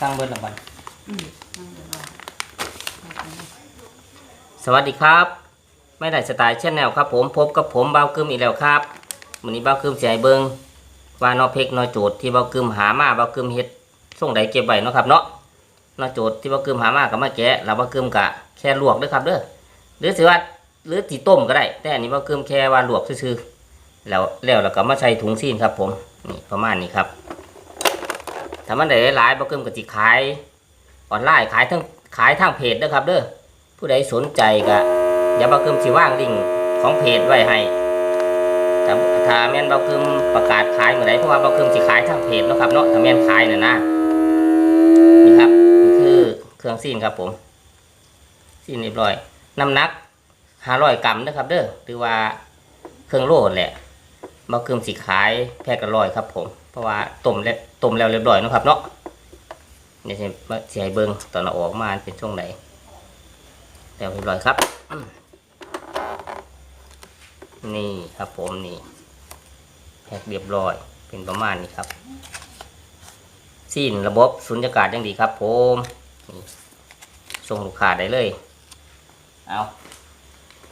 สร้างเบิร์ดรางวัลอืมนั่งเดี๋ยวรอไปไปเลยสวัสดีครับ ไม่ได้สไตล์เช่นแนวครับ ผมพบกับผมเบากึมอีกแล้วครับวันนี้เบากึมเสียเบิงว่านอเพกนอโจทย์ที่เบากึมหามาเบากึมเฮ็ดส่งใดเก็บไว้เนาะครับเนาะนอโจทย์ที่เบากึมหามากับมาแกะแล้วเบากึมกะแค่ลวกเด้วยครับเด้อหรือสิว่าหรือตีต้มก็ได้ แต่อันนี้เบากึมแค่ว่าลวกซื่อๆแล้วแล้วเราก็มาใส่ถุงซีนครับ ผมนี่ประมาณนี้ครับ ถ้ามันได้หลายๆเบากึมก็สิขายออนไลน์ขายทั้งขายทางเพจเด้อครับ เด้อผู้ใดสนใจก็อย่าเบาเกิมสิว่างลิงก์ของเพจไว้ให้ถ้าถ้าแม่นเบาเกิมประกาศขายเมื่อไหร่เพราะว่าเบาเกิมสิขายทางเพจเนาะครับเนาะถ้าแม่นขายน่ะนะนี่ครับนี่คือเครื่องซีนครับผมซีนเรียบร้อยน้ำหนัก500กรัมนะครับ เด้อหรือว่าเครื่องโลดแหละเบาเกิมสิขายแพ็คละร้อยครับผม เพราะว่าต้มแล้วต้มแล้วเรียบร้อยนะครับเนาะเนี่ยวสิมาสิให้เบิงตอนเอาออกมาเป็นช่วงไหนแล้วเรียบร้อยครับ นี่ครับผมนี่แพ็คเรียบร้อยเป็นประมาณนี้ครับสิ้นระบบสุญญากาศยังดีครับผมส่งลูกค้าได้เลย เอา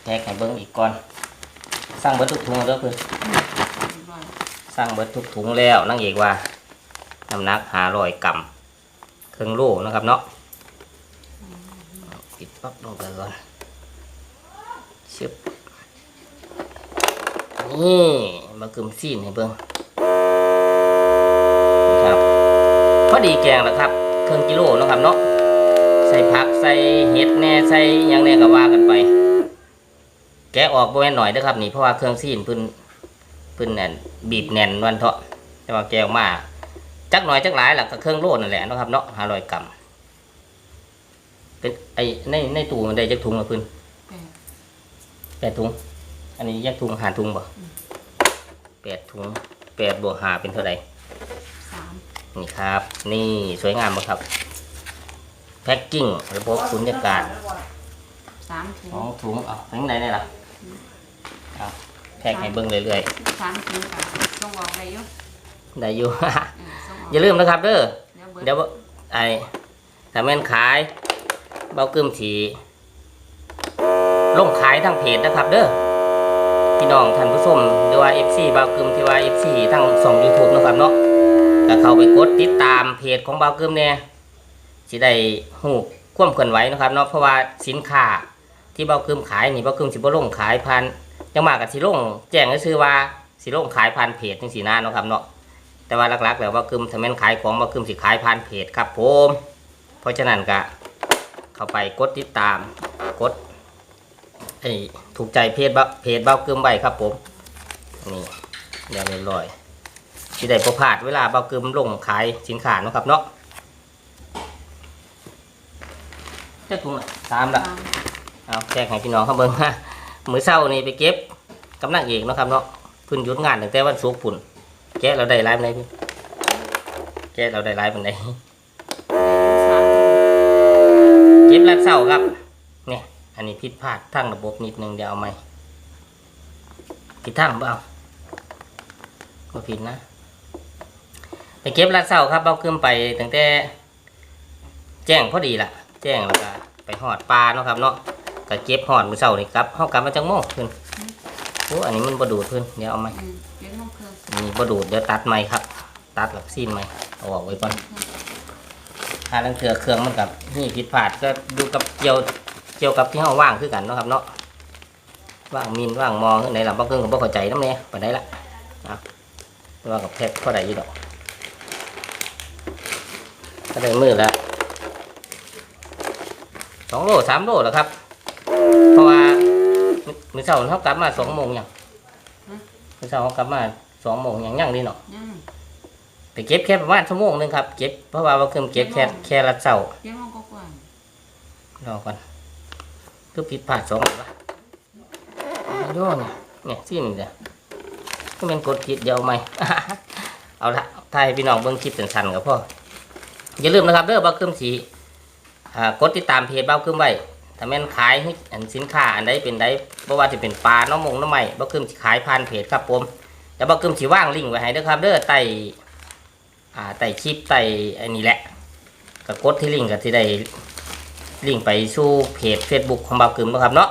แพ็คให้เบิ้งอีกก่อนสร้างเบิร์ทุกถุงแล้วเพื่อนเรียบร้อย สร้างเบิร์ทุกถุงแล้วนั่งเอกว่าน้ำหนักหาร้อยกรัมเครื่องโล่นะครับเนาะปิดปั๊บลงไปก่อนชึบนี่มากึมซีนให้เบิ่งครับพอดีแกงแล้วครับ เครื่องกิโลนะครับเนาะใส่ผักใส่เห็ดแน่ใส่ยังแน่ก็ว่ากันไป แกะออกบ่แม่นหน่อยเด้อครับนี่เพราะว่าเครื่องซีนพิ่น เพิ่นแน่นบีบแน่นวันเถาะแต่ว่าแกะออกมาจักหน่อยจักหลายหลักก็เครื่องโลนั่นแหละเนาะครับเนาะ500กรัมเป็นไอในในตู้มันได้จักถุงละเพื้นแปดแปดถุง อันนี้ยักถุงหาถุงบ่อืมแปดถุงแปดบวกหาเป็นเท่าไหร่สามนี่ครับ นี่สวยงามบ่ครับ แพ็กกิ้งระบบสุญญากาศสามถุงสองถุงเอาทั้งไหนนี่ล่ะเอา แพ็กให้เบิ่งเรื่อยสามถุงค่ะต้องออกได้อยุๆได้อยู่เออส่งออกอย่าลืมนะครับเด้อเดี๋ยวเบิดเดี๋ยวไอ้ถ้าแม่นขายเบากึมถีลงขายทางเพจนะครับ เด้อพี่น้องท่านผู้ชมหรือว่า FC เบากึมที่ว่า FC ทั้งสอง YouTube นะครับเนาะก็เข้าไปกดติดตามเพจของเบากึมเนี่ยสิได้ฮู้ความเคลื่อนไหวนะครับเนาะเพราะว่าสินค้าที่เบากึมขายนี่เบากึมสิบ่ลงขายผ่าน ยังมากกับสิลงแจ้งก็คือว่าสิลงขายผ่านเพจจังซี่นะเนาะครับเนาะแต่ว่าหลักๆแล้วว่ากึมถ้าแม่นขายของว่ากึมสิขายผ่านเพจครับผมเพราะฉะนั้นก็เข้าไปกดติดตามกดไอ้ถูกใจเพจบ้าเพจเบ้ากึมไว้ครับผมนี่เรียบร้อยที่ได้ประพลาดเวลาเบ้ากึมลงขายสินค้าเนาะครับเนาะเจ้าถุงละสามละสามเอาแจกให้พี่น้องเขาเบิ่งฮะ มือเศร้านี่ไปเก็บกำนังเอกเนาะครับเนาะพื้นยุดงานตั้งแต่วันศุกร์ปุ่น แกะเราได้ร้ายปานใดพี่แกะเราได้ร้ายปานใดสามถุงเก็บรัดเสาครับเนี่ยอันนี้ผิดพลาดทั้งระบบนิดนึงเดี๋ยวเอาไหม่ผิดทั้งเปล่าก็ผิดนะไปเก็บรัดเสาครับเอาขึ้นไปตั้งแต่ แจ้งพอดีล่ะ แจ้งแล้วก็ไปหอดปลาเนาะครับเนาะ ก็เก็บหอดมือเสานี่ครับเฮากลับมาจังโมงเพิ่นโอ้อันนี้มันบดูดเพิ่นเดี๋ยวเอาไหมอืมเจ็ดโมงครึ่งอันนี้บดูดเดี๋ยวตัดไหมครับ ตัดหลักซีนไหมเอาออกไว้ก่อนถ้าลังเถือเครื่องมันกับนี่ผิดพลาดก็ดูกับเกี่ยวเกี่ยวกับที่เราว่างคือกันเนาะครับเนาะว่างมินว่างมองในหลังบ้าเครื่องกับบ้าเข้าใจน้ำเนี่ยไปได้ละเอาแต่ว่ากับแพ็คเท่าไหร่ยี่ดอกก็ได้มือละสองโลสามโลแล้วครับ เพราะว่ามื้อเช้าเขากลับมาสองโมงอย่างมื้อเช้าเขากลับมาสองโมงอย่างยังนี่เนาะยังไปเก็บแค่ประมาณชั่วโมงหนึงครับเก็บเพราะว่าว่าเครื่องเก็บแค่แค่รัดเสาเจ็ดโมงก็กว่ารอก่อนก็ผิดพลาดสองอันวะโย่เนี่ยเนี่ยที่นี่เดียก็เป็นกดผิดเดียวไหมเอาละถ้าให้พี่น้องเบิ้งคลิปสั้นๆกับพ่ออย่าลืมนะครับเด้อบ้าเครื่องสีอ่ากดติดตามเพจบ้าเครื่องไว้ ถ้าแม่นขายอันสินค้าอันใดเป็นใดบ่ว่าจะเป็นปลาน้องมงน้องใหม่บ่าเครื่องสิขายผ่านเพจครับผมแล้วบ้าเครื่องสีว่างลิงก์ไว้ให้เด้อครับเด้อไต้อ่าไต่คลิปไต่อันนี้แหละก็กดที่ลิงก์ก็สิได้ลิงก์ไปสู่เพจ Facebook ของบ่าวกึมนาะครับเนาะ